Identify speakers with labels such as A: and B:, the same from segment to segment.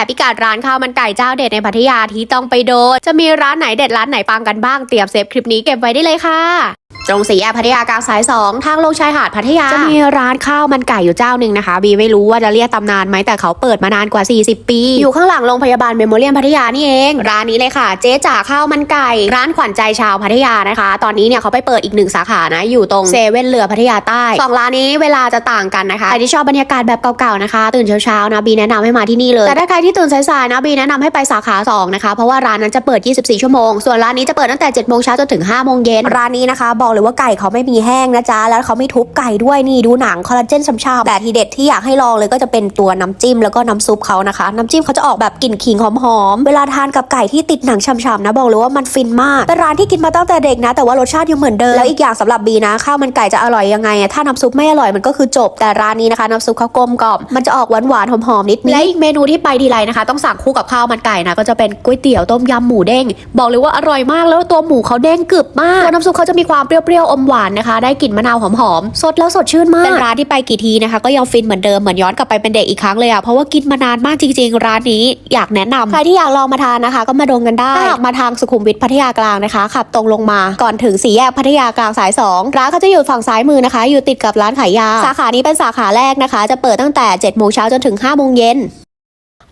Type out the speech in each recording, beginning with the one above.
A: แต่พิกัดร้านข้าวมันไก่เจ้าเด็ดในพัทยาที่ต้องไปโดน จะมีร้านไหนเด็ดร้านไหนปังกันบ้างเตรียมเซฟคลิปนี้เก็บไว้ได้เลยค่ะ ตรงสี่แยกพัทยากลางสาย2ทางลงชายหาดพัทยา จะมีร้านข้าวมันไก่อยู่เจ้าหนึ่งนะคะ บีไม่รู้ว่าจะเรียกตำนานไหมแต่เขาเปิดมานานกว่า 40 ปี อยู่ข้างหลังโรงพยาบาลเมโมเรียมพัทยานี่เอง ร้านนี้เลยค่ะ เจ๊จ๋าข้าวมันไก่ ร้านขวัญใจชาวพัทยานะคะ ตอนนี้เนี่ยเขาไปเปิดอีกหนึ่งสาขานะ อยู่ตรงเซเว่นเรือพัทยาใต้สองร้านนี้เวลาจะต่างกันนะคะใครที่ชอบบรรยากาศแบบเก่าๆนะคะ ตื่นเช้าๆนะบีแนะนำให้มาที่นี่เลยแต่ถ้าใครที่ตื่นสายๆนะบีแนะนำให้ไปสาขาสองนะคะเพราะว่าร้านนั้นจะเปิด 24 ชั่วโมงส่วนร้านนี้จะเปิดตั้งแต่7โมงเช้าจนถึง5โมงเย็นร้านนี้นะคะบอกเลยว่าไก่เขาไม่มีแห้งนะจ๊ะ แล้วเขาไม่ทุบไก่ด้วยนี่ดูหนังคอลลาเจนช่ำๆแต่ทีเด็ดที่อยากให้ลองเลยก็จะเป็นตัวน้ำจิ้มแล้วก็น้ำซุปเขานะคะ น้ำจิ้มเขาจะออกแบบกลิ่นขิงหอมๆเวลาทานกับไก่ที่ติดหนังช่ำๆนะบอกเลยว่ามันฟินมากเป็นร้านที่กินมาตั้งแต่เด็กนะ แต่ว่ารสชาติยังเหมือนเดิมแล้วอีกอย่างสำหรับบีนะข้าวมันไก่จะอร่อยยังไงถ้าน้ำซุปไม่อร่อยมันก็คือจบแต่ร้านนี้นะคะน้ำซุปเขากลมกล่อมมันจะออกหวานๆหอมๆนิดๆและอีกเมนูที่ไปทีไรนะคะ ต้องสั่งคู่กับข้าวมันไก่นะก็จะเป็นก๋วยเตี๋ยวต้มยำหมูเด้งบอกเลยว่าอร่อยมากแล้วตัวหมูเขาเด้งกรึบมากตัวน้ำซุปเขาจะมีความเปรี้ยวๆอมหวานนะคะ ได้กลิ่นมะนาวหอมๆสดแล้วสดชื่นมากเป็นร้านที่ไปกี่ทีนะคะ ก็ยังฟินเหมือนเดิมเหมือนย้อนกลับไปเป็นเด็กอีกครั้งเลยอะเพราะว่ากินมานานมากจริง ๆ ร้านนี้อยากแนะนำใครที่อยากลองมาทานนะคะ ก็มาโดนกันได้ถ้าอยากมาทางสุขุมวิทพัทยากลางนะคะขับตรงลงมาก่อนถึงสี่แยกพัทยากลางสายสองร้านเขาจะอยู่ฝั่งซ้ายมือนะคะ อยู่ติดกับร้านขายยาสาขานี้เป็นสาขาแรกนะคะ จะเปิดตั้งแต่7โมงเช้าจนถึง5โมงเย็น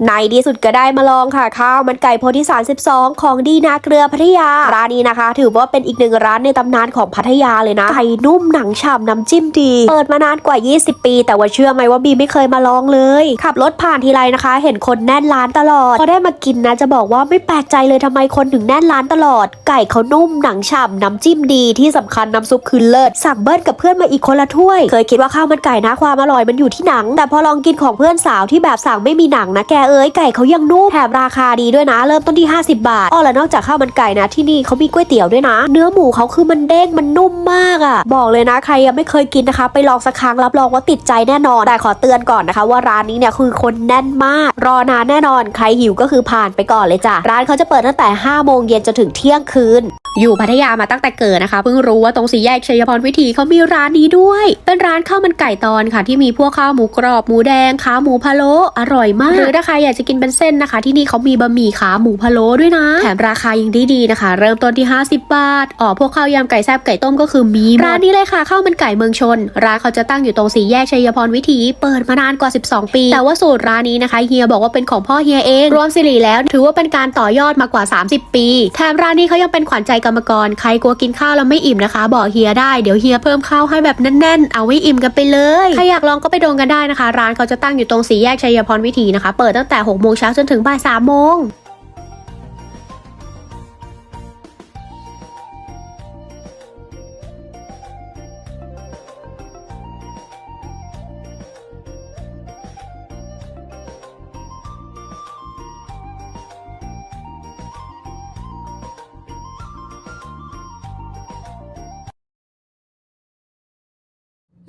A: ในที่สุดก็ได้มาลองค่ะข้าวมันไก่โพธิสาร 12 ของดีนาเกลือพัทยา ร้านนี้นะคะ ถือว่าเป็นอีกหนึ่งร้านในตำนานของพัทยาเลยนะไก่นุ่มหนังฉ่ำน้ำจิ้มดี เปิดมานานกว่า 20 ปี แต่ว่าเชื่อไหมว่าบีไม่เคยมาลองเลย ขับรถผ่านทีไรนะคะ เห็นคนแน่นร้านตลอดพอได้มากินนะจะบอกว่าไม่แปลกใจเลยทำไมคนถึงแน่นร้านตลอด ไก่เขานุ่มหนังฉ่ำน้ำจิ้มดีที่สำคัญน้ำซุปคือเลิศสั่งเบิ้ลกับเพื่อนมาอีกคนละถ้วย เคยคิดว่าข้าวมันไก่นะความอร่อยมันอยู่ที่หนัง แต่พอลองกินของเพื่อนสาวที่แบบสั่งไม่มีหนังนะแกเอ้ยไก่เขายังนุ่มแถมราคาดีด้วยนะ เริ่มต้นที่ 50 บาทอ้อแล้วนอกจากข้าวมันไก่นะที่นี่เขามีก๋วยเตี๋ยวด้วยนะ เนื้อหมูเขาคือมันเด้งมันนุ่มมากอะ่ะ บอกเลยนะใครยังไม่เคยกินนะคะ ไปลองสักครั้งรับรองว่าติดใจแน่นอน แต่ขอเตือนก่อนนะคะ ว่าร้านนี้เนี่ยคือคนแน่นมาก รอนานแน่นอนใครหิวก็คือผ่านไปก่อนเลยจ้ะร้านเขาจะเปิดตั้งแต่5โมงเย็นจนถึงเที่ยงคืนอยู่พัทยามาตั้งแต่เกิดนะคะเพิ่งรู้ว่าตรงสี่แยกชัยพรวิถีเขามีร้านนี้ด้วย เป็นร้านข้าวมันไก่ตอนค่ะ ที่มีพวกข้าวหมูกรอบหมูแดงขาหมูพะโล้อร่อยมากหรือถ้าใครอยากจะกินเป็นเส้นนะคะ ที่นี่เขามีบะหมี่ขาหมูพะโล้ด้วยนะ แถมราคายังดีดีๆนะคะ เริ่มต้นที่ 50 บาทอ๋อพวกข้าวยำไก่แซ่บไก่ต้มก็คือมีร้านนี้เลยค่ะข้าวมันไก่เมืองชน ร้านเขาจะตั้งอยู่ตรงสี่แยกชัยพรวิถีเปิดมานานกว่า 12 ปี แต่ว่าสูตรร้านนี้นะคะเฮียบอกว่าเป็นของพ่อเฮียเองรวมสิริแล้ว ถือว่าเป็นการต่อยอดมากว่า 30 ปี แถมร้านนี้เขายังเป็นขวัญใจกรรมกร ใครกลัวกินข้าวแล้วไม่อิ่มนะคะ บอกเฮียได้เดี๋ยวเฮียเพิ่มข้าวให้แบบแน่นๆ เอาไว้อิ่มกันไปเลยใครอยากลองก็ไปโดนกันได้นะคะ ร้านเขาจะตั้งอยู่ตรงสี่แยกชัยพรวิถีนะคะ เปิดตั้งแต่6โมงเช้าจนถึงบ่ายสามโมง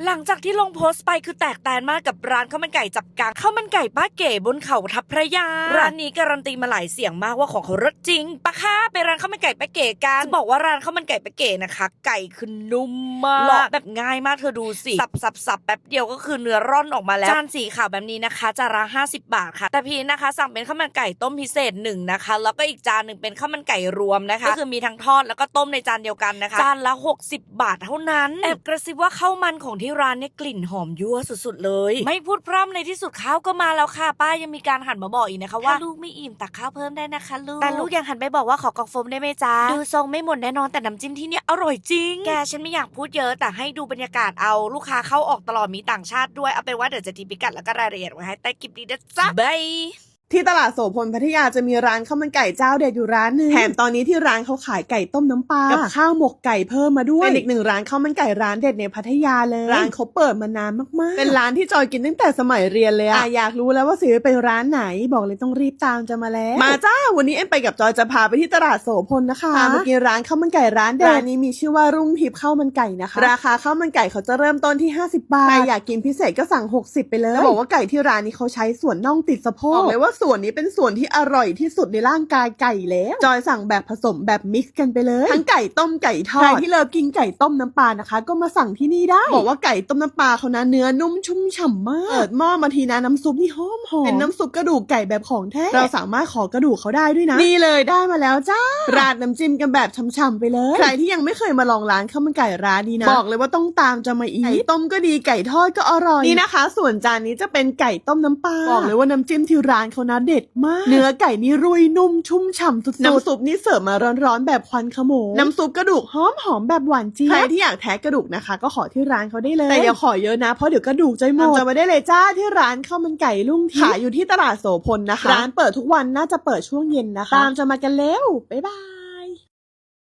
B: หลังจากที่ลงโพสต์ไปคือแตกแตนมากกับร้านข้าวมันไก่จับกางข้าวมันไก่ป้าเก๋บนเขาทับพระยา ร้านนี้การันตีมาหลายเสียงมากว่าของเขารสจริงปะค่ะไปร้านข้าวมันไก่ป้าเก๋กันจะบอกว่าร้านข้าวมันไก่ป้าเก๋นะคะ ไก่คือนุ่มมากเลาะแบบง่ายมากเธอดูสิสับสับสับแป๊บเดียวก็คือเนื้อร่อนออกมาแล้วจานสีขาวแบบนี้นะคะจานละ50บาทค่ะ แต่พี่นะคะสั่งเป็นข้าวมันไก่ต้มพิเศษหนึ่งนะคะ แล้วก็อีกจานหนึ่งเป็นข้าวมันไก่รวมนะคะก็คือมีทั้งทอดแล้วก็ต้มในจานเดียวกันนะคะจานละ 60 บาทเท่านั้นแอบกระซิบว่าข้าวมันของที่ร้านเนี่ยกลิ่นหอมยั่วสุดๆเลย ไม่พูดพร่ำในที่สุดข้าวก็มาแล้วค่ะ ป้ายังมีการหันมาบอกอีกนะคะว่าลูกไม่อิ่มตักข้าวเพิ่มได้นะคะลูกแต่ลูกยังหันไปบอกว่าขอกล่องโฟมได้ไหมจ๊ะดูทรงไม่หมดแน่นอนแต่น้ำจิ้มที่เนี่ยอร่อยจริง แกฉันไม่อยากพูดเยอะแต่ให้ดูบรรยากาศเอาลูกค้าเข้าออกตลอดมีต่างชาติด้วยเอาเป็นว่าเดี๋ยวจะทีพิกัดแล้วก็รายละเอียดไว้ให้ใต้คลิปนี้นะจ๊ะบาย
C: ที่ตลาดโสพลพัทยาจะมีร้านข้าวมันไก่เจ้าเด็ดอยู่ร้านหนึงแถมตอนนี้ที่ร้านเขาขายไก่ต้มน้ำปลากับข้าวหมกไก่เพิ่มมาด้วยเป็นอีกหนึ่งร้านข้าวมันไก่ร้านเด็ดในพัทยาเลยร้านเขาเปิดมานานมากๆ เป็นร้านที่จอยกินตั้งแต่สมัยเรียนเลยอะอยากรู้แล้วว่าซื้อไปร้านไหนบอกเลยต้องรีบตามจะมาแล้วมาจ้าวันนี้เอ็มไปกับจอยจะพาไปที่ตลาดโสพลนะคะพามากินร้านข้าวมันไก่ร้านเด็ดร้านนี้มีชื่อว่ารุ่งทิพย์ข้าวมันไก่นะคะราคาข้าวมันไก่เขาจะเริ่มต้นที่ 50 บาทใครอยากกินพิเศษก็สั่ง 60 ไปเลยแล้วบอกว่าไก่ที่ร้านนี้เขาใช้ส่วนน่องติดสะโพกบอกเลยว่าส่วนนี้เป็นส่วนที่อร่อยที่สุดในร่างกายไก่แล้ว จอยสั่งแบบผสมแบบมิกซ์กันไปเลย ทั้งไก่ต้มไก่ทอด ใครที่เลิฟกินไก่ต้มน้ำปลานะคะ ก็มาสั่งที่นี่ได้ บอกว่าไก่ต้มน้ำปลาเขานะเนื้อนุ่มชุ่มฉ่ำมาก เปิดหม้อมาทีนะน้ำซุปนี่หอมหอมเป็นน้ำซุปกระดูกไก่แบบของแท้ เราสามารถขอกระดูกเขาได้ด้วยนะ นี่เลยได้มาแล้วจ้า ราดน้ำจิ้มกันแบบช่ำๆไปเลย ใครที่ยังไม่เคยมาลองร้านข้าวมันไก่ร้านนี้นะ บอกเลยว่าต้องตามจะมาอีก ไก่ต้มก็ดีไก่ทอดก็อร่อย นี่นะคะ ส่วนจานนี้จะเป็นไก่ต้มน้ำปลา บอกเลยว่าน้ำจิ้มที่ร้านเขานะเด็ดมาก เนื้อไก่นี่รุยนุ่มชุ่มฉ่ำสุดๆ น้ำซุปนี่เสิร์ฟมาร้อนๆ แบบควันขโมง น้ำซุปกระดูกหอมหอมๆแบบหวานเจี๊ยบ ใครที่อยากแท้กระดูกนะคะ ก็ขอที่ร้านเขาได้เลย แต่อย่าขอเยอะนะ เพราะเดี๋ยวกระดูกจะหมดจะมาได้เลยจ้าที่ร้านข้าวมันไก่ลุงทิพย์ขายอยู่ที่ตลาดโสพลนะคะ ร้านเปิดทุกวันน่าจะเปิดช่วงเย็นนะคะ ตามจะมากันเร็ว บ๊ายบาย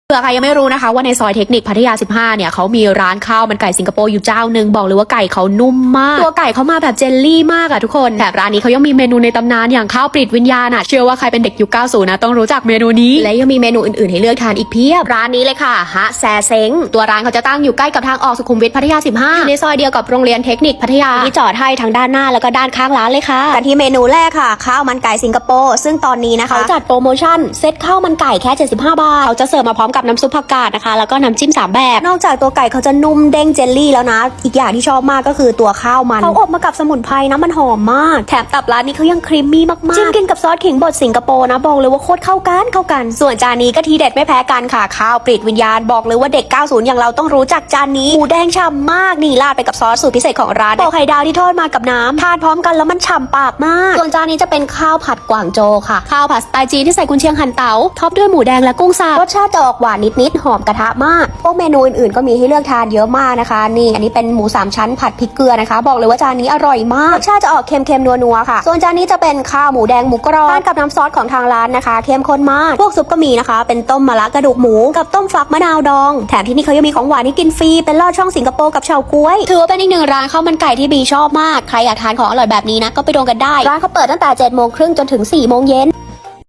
A: เผื่อใครยังไม่รู้นะคะว่าในซอยเทคนิคพัทยา 15 เนี่ยเขามีร้านข้าวมันไก่สิงคโปร์อยู่เจ้าหนึ่งบอกเลยว่าไก่เขานุ่มมาก ตัวไก่เขามาแบบเจลลี่มากอะทุกคนแถมร้านนี้เขายังมีเมนูในตำนานอย่างข้าวปริดวิญญาณอะเชื่อว่าใครเป็นเด็กยุค 90 นะต้องรู้จักเมนูนี้ และยังมีเมนูอื่นๆ ให้เลือกทานอีกเพียบ ร้านนี้เลยค่ะฮะแซเซ้งตัวร้านเขาจะตั้งอยู่ใกล้กับทางออกสุขุมวิทพัทยา 15อยู่ในซอยเดียวกับโรงเรียนเทคนิคพัทยาที่จอดให้ทั้งด้านหน้าแล้วก็ด้านข้างร้านเลยค่ะ
D: กันที่เมนูแรกค่ะ ข้าวมันไก่สิงคโปร์ซึ่งตอนนี้นะคะ
A: เขาจัดโปรโมชั่นเซตข้าวมันไก่แค่ 75 บาทเขาจะเสิร์ฟมาพร้อมกับน้ำซุปผักกาดนะคะ แล้วก็น้ำจิ้ม3แบบ
D: นอกจากตัวไก่เขาจะนุ่มเด้งเจลลี่แล้วนะ อีกอย่างที่ชอบมากก็คือตัวข้าวมันเขาอบมากับสมุนไพรนะมันหอมมาก
A: แถมตับร้านนี้เขายังครีมมี่มากๆ
D: จิ้มกินกับซอสขิงบดสิงคโปร์นะบอกเลยว่าโคตรเข้ากันเข้ากัน
A: ส่วนจานนี้ก็ทีเด็ดไม่แพ้กันค่ะข้าวปริดวิญญาณบอกเลยว่าเด็ก 90 อย่างเราต้องรู้จักจานนี้หมูแดงฉ่ำมากนี่ราดไปกับซอสสูตรพิเศษของร้านโปะไข่ดาวที่ทอดมากับน้ำทานพร้อมกันแล้วมันฉ่ำปากมาก ส่วนจานนี้จะเป็นข้าวผัดกวางโจวค่ะข้าวผัดสไตล์จีนที่ใส่กุนเชียงหั่นเตาท็อปด้วยหมูแดงและกุ้งสับ
D: รสชาติจะออกหวานนิดๆหอมกระทะมาก พวกเมนูอื่นๆก็มีให้เลือกทานเยอะมากนะคะ นี่อันนี้เป็นหมูสามชั้นผัดพริกเกลือนะคะ บอกเลยว่าจานนี้อร่อยมากรสชาติจะออกเค็มๆนัวๆค่ะ ส่วนจานนี้จะเป็นข้าวหมูแดงหมูกรอบทานกับน้ำซอสของทางร้านนะคะเข้มข้นมาก พวกซุปก็มีนะคะ เป็นต้มมะระกระดูกหมูกับต้มฟักมะนาวดอง แถมที่นี่เขายังมีของหวานให้กินฟรีเป็นลอดช่องสิงคโปร์กับเฉาก๊วย
A: ถือว่าเป็นอีกหนึ่งร้านข้าวมันไก่ที่บีชอบมากใครอยากทานของอร่อยแบบนี้นะก็ไปโดนกันได้
D: ร้านเขาเปิดตั้งแต่7จ็ดโมงครึ่งจนถึง4ี่โมงเย็น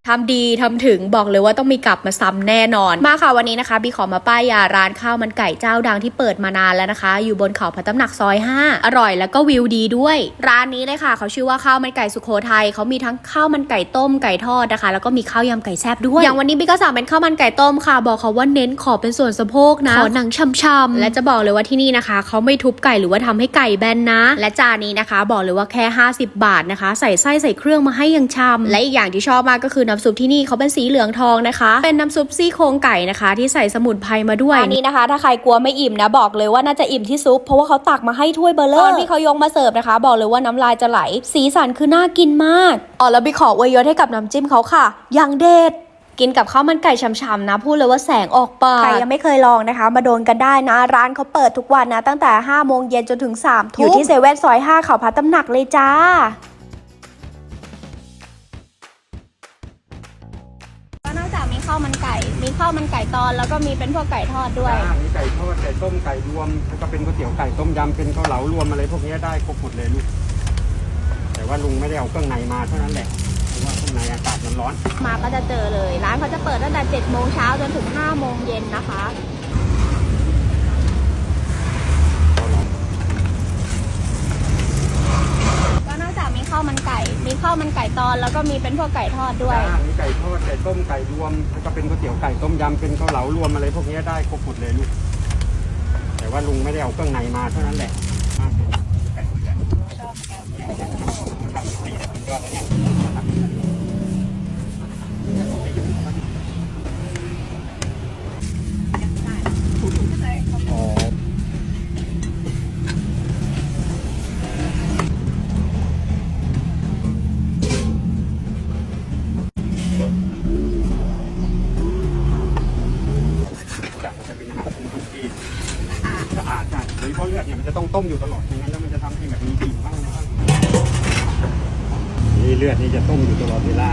A: ทำดีทำถึงบอกเลยว่าต้องมีกลับมาซ้ำแน่นอน มาค่ะวันนี้นะคะบีขอมาป้ายยาร้านข้าวมันไก่เจ้าดังที่เปิดมานานแล้วนะคะ อยู่บนเขาพระตำหนักซอย 5 อร่อยแล้วก็วิวดีด้วย ร้านนี้เลยค่ะ เขาชื่อว่าข้าวมันไก่สุโขทัยเขามีทั้งข้าวมันไก่ต้มไก่ทอดนะคะ แล้วก็มีข้าวยำไก่แซ่บด้วย อย่างวันนี้บีก็สั่งเป็นข้าวมันไก่ต้มค่ะ บอกเขาว่าเน้นขอเป็นส่วนสะโพกนะขอหนังช่ำๆและจะบอกเลยว่าที่นี่นะคะเขาไม่ทุบไก่หรือว่าทำให้ไก่แบนนะ และจานนี้นะคะ บอกเลยว่าแค่ 50 บาทนะคะ ใส่ไส้ใส่เครื่องมาให้อยังช่ำและอีกอย่างที่ชอบมากก็คือน้ำซุปที่นี่เขาเป็นสีเหลืองทองนะคะ เป็นน้ำซุปซี่โครงไก่นะคะ ที่ใส่สมุนไพรมาด้วย
D: อันนี้นะคะ ถ้าใครกลัวไม่อิ่มนะบอกเลยว่าน่าจะอิ่มที่ซุปเพราะว่าเขาตักมาให้ถ้วยเบลเล
A: ต
D: อ
A: นที่เขายกมาเสิร์ฟนะคะ บอกเลยว่าน้ำลายจะไหล สีสันคือน่ากินมากอ๋อแล้วบีขออวยยศให้กับน้ำจิ้มเขาค่ะอย่างเด็ดกินกับข้าวมันไก่ฉ่ำๆนะ พูดเลยว่าแสงออกปาก
D: ใครยังไม่เคยลองนะคะ มาโดนกันได้นะ ร้านเขาเปิดทุกวันนะ ตั้งแต่5โมงเย็นจนถึง3ทุ่มอยู่ที่เซเว่นซอย5เขาพัดตำหนักเลยจ้า
E: ข้าวมันไก่ตอนแล้วก็มีเป็นพวกไก่ทอดด้วย
F: อ่ามีไก่ทอดไก่ต้มไก่รวมแล้วก็เป็นก๋วยเตี๋ยวไก่ต้มยำเป็นข้าวเหลารวมอะไรพวกนี้ได้ครบหมดเลยลูกแต่ว่าลุงไม่ได้เอาเครื่องในมาเท่านั้นแหละเพราะว่าข้างในอากาศมันร้อน
E: มาก็จะเจอเลย ร้านเขาจะเปิดตั้งแต่7โมงเช้าจนถึง5โมงเย็นนะคะ ตอนแล้วก็มีเป็นพวกไก่ทอดด้วย
F: จ้มีไก่ทอดไก่ต้มไก่รวมแล้วก็เป็นก๋วยเตี๋ยวไก่ต้มยำเป็นข้าวเหลารวมอะไรพวกนี้ได้ครบหมดเลยลูกแต่ว่าลุงไม่ได้เอาเครื่องในมาเท่านั้นแหละ ต้องต้มอยู่ตลอดไม่งั้นแล้วมันจะทำให้แบบมีกลิ่นบ้างนะบ้างนี่เลือดนี่จะต้มอยู่ตลอดเวลา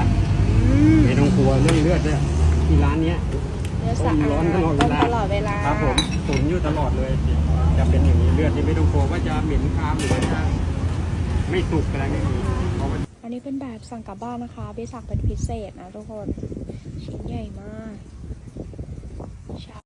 F: ไม่ต้องกลัวเรื่องเลือดเนี่ยที่ร้านเนี้ย
E: เนื้อ
F: ต้
E: สะ
F: ม
E: อาด
F: ร้อนตลอดเว
E: ต้ม
F: ลา
E: ตลอดเวลา
F: ครับผมตุ๋นอยู่ตลอดเลย จะเป็นอย่างนี้เลือดนี่ไม่ต้องกลัวว่าจะเหม็นคามหรือว่าจะไม่สุกอะไรไม่มีเพราะว่า
E: อันนี้เป็นแบบสั่งกลับบ้านนะคะพี่สั่งเป็นพิเศษนะทุกคน ชิ้นใหญ่มาก